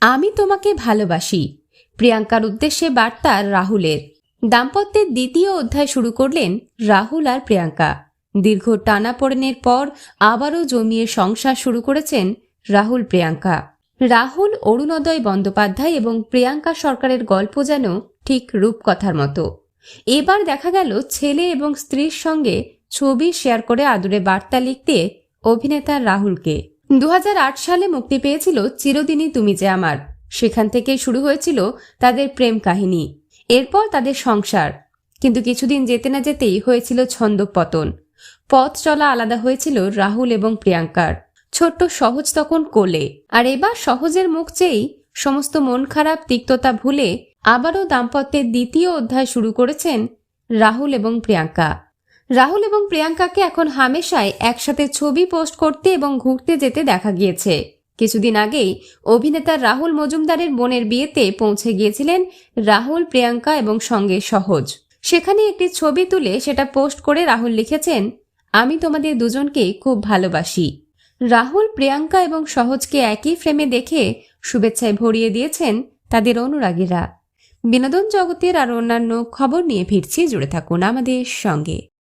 আমি তোমাকে ভালোবাসি। প্রিয়াঙ্কার উদ্দেশ্যে বার্তা রাহুলের। দাম্পত্যের দ্বিতীয় অধ্যায় শুরু করলেন রাহুল আর প্রিয়াঙ্কা। দীর্ঘ টানাপোড়েনের পর আবারও জমিয়ে সংসার শুরু করেছেন রাহুল, প্রিয়াঙ্কা। রাহুল, অরুণোদয় বন্দ্যোপাধ্যায় এবং প্রিয়াঙ্কা সরকারের গল্প যেন ঠিক রূপকথার মতো। এবার দেখা গেল ছেলে এবং স্ত্রীর সঙ্গে ছবি শেয়ার করে আদুরে বার্তা লিখতে অভিনেতা রাহুলকে। দু হাজার আট সালে মুক্তি পেয়েছিল চিরদিনই তুমি যে আমার। সেখান থেকেই শুরু হয়েছিল তাদের প্রেম কাহিনী। এরপর তাদের সংসার। কিন্তু কিছুদিন যেতে না যেতেই হয়েছিল ছন্দপতন পথ চলা আলাদা হয়েছিল রাহুল এবং প্রিয়াঙ্কার। ছোট্ট সহজ তখন কোলে। আর এবার সহজের মুখ চেয়েই সমস্ত মন খারাপ তিক্ততা ভুলে আবারও দাম্পত্যের দ্বিতীয় অধ্যায় শুরু করেছেন রাহুল এবং প্রিয়াঙ্কা। রাহুল এবং প্রিয়াঙ্কাকে এখন হামেশায় একসাথে ছবি পোস্ট করতে এবং ঘুরতে যেতে দেখা গিয়েছে। কিছুদিন আগেই অভিনেতা রাহুল মজুমদারের বোনের বিয়েতে পৌঁছে গিয়েছিলেন রাহুল, প্রিয়াঙ্কা এবং সঙ্গে সহজ। সেখানে একটি ছবি তুলে সেটা পোস্ট করে রাহুল লিখেছেন, আমি তোমাদের দুজনকে খুব ভালোবাসি। রাহুল, প্রিয়াঙ্কা এবং সহজকে একই ফ্রেমে দেখে শুভেচ্ছায় ভরিয়ে দিয়েছেন তাদের অনুরাগীরা। বিনোদন জগতের আর অন্যান্য খবর নিয়ে ফিরছি, জুড়ে থাকুন আমাদের সঙ্গে।